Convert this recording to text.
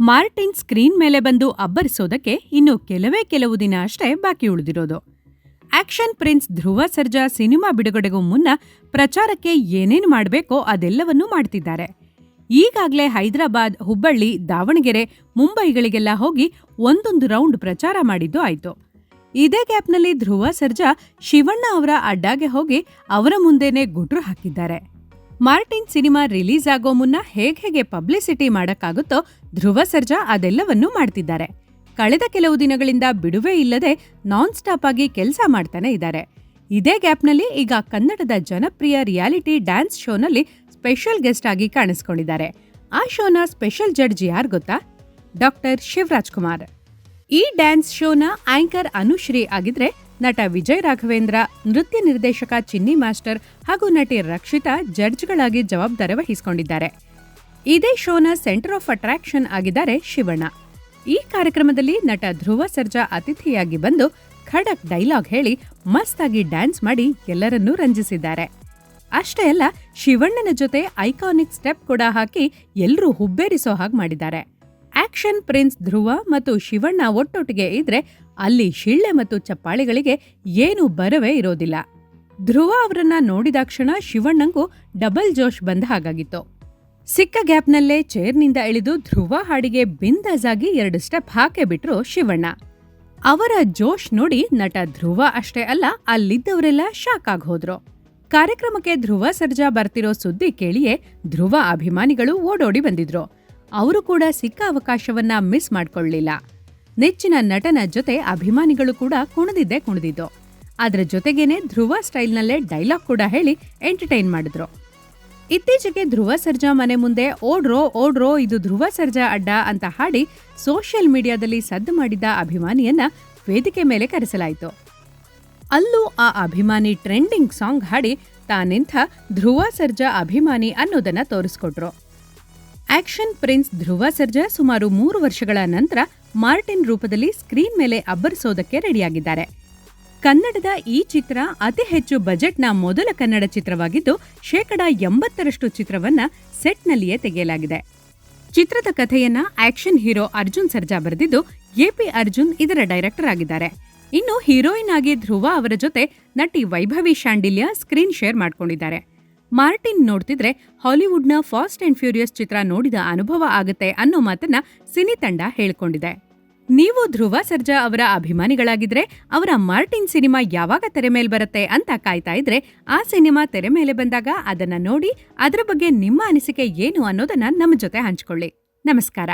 Martin screen ಮೇಲೆ ಬಂದು ಅಬ್ಬರಿಸೋದಕ್ಕೆ ಇನ್ನು ಕೆಲವೇ ಕೆಲವು ದಿನ ಅಷ್ಟೇ ಬಾಕಿ ಉಳಿದಿರೋದು. Action prince Dhruva Sarja cinema ಬಿಡುಗಡೆಗೂ ಮುನ್ನ ಪ್ರಚಾರಕ್ಕೆ ಏನೇನು ಮಾಡಬೇಕೋ ಅದೆಲ್ಲವನ್ನೂ ಮಾಡ್ತಿದ್ದಾರೆ. ಈಗಾಗಲೇ ಹೈದರಾಬಾದ್, ಹುಬ್ಬಳ್ಳಿ, ದಾವಣಗೆರೆ, ಮುಂಬೈಗಳಿಗೆಲ್ಲ ಹೋಗಿ ಒಂದೊಂದು ರೌಂಡ್ ಪ್ರಚಾರ ಮಾಡಿದ್ದು ಆಯಿತು. ಇದೇ ಗ್ಯಾಪ್ನಲ್ಲಿ ಧ್ರುವ ಸರ್ಜಾ ಶಿವಣ್ಣ ಅವರ ಅಡ್ಡಾಗೆ ಹೋಗಿ ಅವರ ಮುಂದೆನೇ ಗುಟ್ರು ಹಾಕಿದ್ದಾರೆ. ಮಾರ್ಟಿನ್ ಸಿನಿಮಾ ರಿಲೀಸ್ ಆಗೋ ಮುನ್ನ ಹೇಗೆ ಹೇಗೆ ಪಬ್ಲಿಸಿಟಿ ಮಾಡಕ್ಕಾಗುತ್ತೋ ಧ್ರುವ ಸರ್ಜಾ ಅದೆಲ್ಲವನ್ನೂ ಮಾಡ್ತಿದ್ದಾರೆ. ಕಳೆದ ಕೆಲವು ದಿನಗಳಿಂದ ಬಿಡುವೆ ಇಲ್ಲದೆ ನಾನ್ ಸ್ಟಾಪ್ ಆಗಿ ಕೆಲಸ ಮಾಡ್ತಾನೆ ಇದ್ದಾರೆ. ಇದೇ ಗ್ಯಾಪ್ನಲ್ಲಿ ಈಗ ಕನ್ನಡದ ಜನಪ್ರಿಯ ರಿಯಾಲಿಟಿ ಡ್ಯಾನ್ಸ್ ಶೋನಲ್ಲಿ ಸ್ಪೆಷಲ್ ಗೆಸ್ಟ್ ಆಗಿ ಕಾಣಿಸ್ಕೊಂಡಿದ್ದಾರೆ. ಆ ಶೋನ ಸ್ಪೆಷಲ್ ಜಡ್ಜ್ ಯಾರು ಗೊತ್ತಾ? ಡಾಕ್ಟರ್ ಶಿವರಾಜ್ ಕುಮಾರ್. ಈ ಡ್ಯಾನ್ಸ್ ಶೋನ ಆಂಕರ್ ಅನುಶ್ರೀ ಆಗಿದ್ರೆ ನಟ ವಿಜಯ್ ರಾಘವೇಂದ್ರ, ನೃತ್ಯ ನಿರ್ದೇಶಕ ಚಿನ್ನಿ ಮಾಸ್ಟರ್ ಹಾಗೂ ನಟಿ ರಕ್ಷಿತಾ ಜಡ್ಜ್ಗಳಾಗಿ ಜವಾಬ್ದಾರಿ ವಹಿಸಿಕೊಂಡಿದ್ದಾರೆ. ಇದೇ ಶೋನ ಸೆಂಟರ್ ಆಫ್ ಅಟ್ರಾಕ್ಷನ್ ಆಗಿದ್ದಾರೆ ಶಿವಣ್ಣ. ಈ ಕಾರ್ಯಕ್ರಮದಲ್ಲಿ ನಟ ಧ್ರುವ ಸರ್ಜಾ ಅತಿಥಿಯಾಗಿ ಬಂದು ಖಡಕ್ ಡೈಲಾಗ್ ಹೇಳಿ ಮಸ್ತಾಗಿ ಡ್ಯಾನ್ಸ್ ಮಾಡಿ ಎಲ್ಲರನ್ನೂ ರಂಜಿಸಿದ್ದಾರೆ. ಅಷ್ಟೇ ಅಲ್ಲ, ಶಿವಣ್ಣನ ಜೊತೆ ಐಕಾನಿಕ್ ಸ್ಟೆಪ್ ಕೂಡ ಹಾಕಿ ಎಲ್ಲರೂ ಹುಬ್ಬೇರಿಸೋ ಹಾಗೆ ಮಾಡಿದ್ದಾರೆ. ಆಕ್ಷನ್ ಪ್ರಿನ್ಸ್ ಧ್ರುವ ಮತ್ತು ಶಿವಣ್ಣ ಒಟ್ಟೊಟ್ಟಿಗೆ ಇದ್ರೆ ಅಲ್ಲಿ ಶಿಳ್ಳೆ ಮತ್ತು ಚಪ್ಪಾಳಿಗಳಿಗೆ ಏನು ಬರವೇ ಇರೋದಿಲ್ಲ. ಧ್ರುವ ಅವರನ್ನ ನೋಡಿದಾಕ್ಷಣ ಶಿವಣ್ಣಂಗೂ ಡಬಲ್ ಜೋಶ್ ಬಂದ ಹಾಗಾಗಿತ್ತು. ಸಿಕ್ಕ ಗ್ಯಾಪ್ನಲ್ಲೇ ಚೇರ್ನಿಂದ ಇಳಿದು ಧ್ರುವ ಹಾಡಿಗೆ ಬಿಂದಾಜಾಗಿ ಎರಡು ಸ್ಟೆಪ್ ಹಾಕೇ ಬಿಟ್ರು ಶಿವಣ್ಣ. ಅವರ ಜೋಶ್ ನೋಡಿ ನಟ ಧ್ರುವ ಅಷ್ಟೇ ಅಲ್ಲ, ಅಲ್ಲಿದ್ದವರೆಲ್ಲ ಶಾಕ್ ಆಗೋದ್ರು ಹೋದ್ರು. ಕಾರ್ಯಕ್ರಮಕ್ಕೆ ಧ್ರುವ ಸರ್ಜಾ ಬರ್ತಿರೋ ಸುದ್ದಿ ಕೇಳಿಯೇ ಧ್ರುವ ಅಭಿಮಾನಿಗಳು ಓಡೋಡಿ ಬಂದಿದ್ರು. ಅವರು ಕೂಡ ಸಿಕ್ಕ ಅವಕಾಶವನ್ನ ಮಿಸ್ ಮಾಡ್ಕೊಳ್ಳಿಲ್ಲ. ನೆಚ್ಚಿನ ನಟನ ಜೊತೆ ಅಭಿಮಾನಿಗಳು ಕೂಡ ಕುಣಿದಿದ್ದೇ ಕುಣಿದಿದ್ದು. ಅದರ ಜೊತೆಗೇನೆ ಧ್ರುವ ಸ್ಟೈಲ್ನಲ್ಲೇ ಡೈಲಾಗ್ ಕೂಡ ಹೇಳಿ ಎಂಟರ್ಟೈನ್ ಮಾಡಿದ್ರು. ಇತ್ತೀಚೆಗೆ ಧ್ರುವ ಸರ್ಜಾ ಮನೆ ಮುಂದೆ ಓಡ್ರೋ ಓಡ್ರೋ, ಇದು ಧ್ರುವ ಸರ್ಜಾ ಅಡ್ಡ ಅಂತ ಹಾಡಿ ಸೋಷಿಯಲ್ ಮೀಡಿಯಾದಲ್ಲಿ ಸದ್ದು ಮಾಡಿದ್ದ ಅಭಿಮಾನಿಯನ್ನ ವೇದಿಕೆ ಮೇಲೆ ಕರೆಸಲಾಯಿತು. ಅಲ್ಲೂ ಆ ಅಭಿಮಾನಿ ಟ್ರೆಂಡಿಂಗ್ ಸಾಂಗ್ ಹಾಡಿ ತಾನಿಂಥ ಧ್ರುವ ಸರ್ಜಾ ಅಭಿಮಾನಿ ಅನ್ನೋದನ್ನ ತೋರಿಸ್ಕೊಟ್ರು. ಆಕ್ಷನ್ ಪ್ರಿನ್ಸ್ ಧ್ರುವ ಸರ್ಜಾ ಸುಮಾರು ಮೂರು ವರ್ಷಗಳ ನಂತರ ಮಾರ್ಟಿನ್ ರೂಪದಲ್ಲಿ ಸ್ಕ್ರೀನ್ ಮೇಲೆ ಅಬ್ಬರಿಸೋದಕ್ಕೆ ರೆಡಿಯಾಗಿದ್ದಾರೆ. ಕನ್ನಡದ ಈ ಚಿತ್ರ ಅತಿ ಹೆಚ್ಚು ಬಜೆಟ್ನ ಮೊದಲ ಕನ್ನಡ ಚಿತ್ರವಾಗಿದ್ದು, ಶೇಕಡ ಎಂಬತ್ತರಷ್ಟು ಚಿತ್ರವನ್ನ ಸೆಟ್ನಲ್ಲಿಯೇ ತೆಗೆಯಲಾಗಿದೆ. ಚಿತ್ರದ ಕಥೆಯನ್ನ ಆಕ್ಷನ್ ಹೀರೋ ಅರ್ಜುನ್ ಸರ್ಜಾ ಬರೆದಿದ್ದು ಎಪಿ ಅರ್ಜುನ್ ಇದರ ಡೈರೆಕ್ಟರ್ ಆಗಿದ್ದಾರೆ. ಇನ್ನು ಹೀರೋಯಿನ್ ಆಗಿ ಧ್ರುವ ಅವರ ಜೊತೆ ನಟಿ ವೈಭವಿ ಶಾಂಡಿಲ್ಯ ಸ್ಕ್ರೀನ್ ಶೇರ್ ಮಾಡ್ಕೊಂಡಿದ್ದಾರೆ. ಮಾರ್ಟಿನ್ ನೋಡ್ತಿದ್ರೆ ಹಾಲಿವುಡ್ನ ಫಾಸ್ಟ್ ಅಂಡ್ ಫ್ಯೂರಿಯಸ್ ಚಿತ್ರ ನೋಡಿದ ಅನುಭವ ಆಗುತ್ತೆ ಅನ್ನೋ ಮಾತನ್ನ ಸಿನಿ ತಂಡ ಹೇಳ್ಕೊಂಡಿದೆ. ನೀವು ಧ್ರುವ ಸರ್ಜಾ ಅವರ ಅಭಿಮಾನಿಗಳಾಗಿದ್ರೆ ಅವರ ಮಾರ್ಟಿನ್ ಸಿನಿಮಾ ಯಾವಾಗ ತೆರೆ ಮೇಲೆ ಬರುತ್ತೆ ಅಂತ ಕಾಯ್ತಾ ಇದ್ರೆ ಆ ಸಿನಿಮಾ ತೆರೆ ಮೇಲೆ ಬಂದಾಗ ಅದನ್ನ ನೋಡಿ ಅದರ ಬಗ್ಗೆ ನಿಮ್ಮ ಅನಿಸಿಕೆ ಏನು ಅನ್ನೋದನ್ನ ನಮ್ಮ ಜೊತೆ ಹಂಚ್ಕೊಳ್ಳಿ. ನಮಸ್ಕಾರ.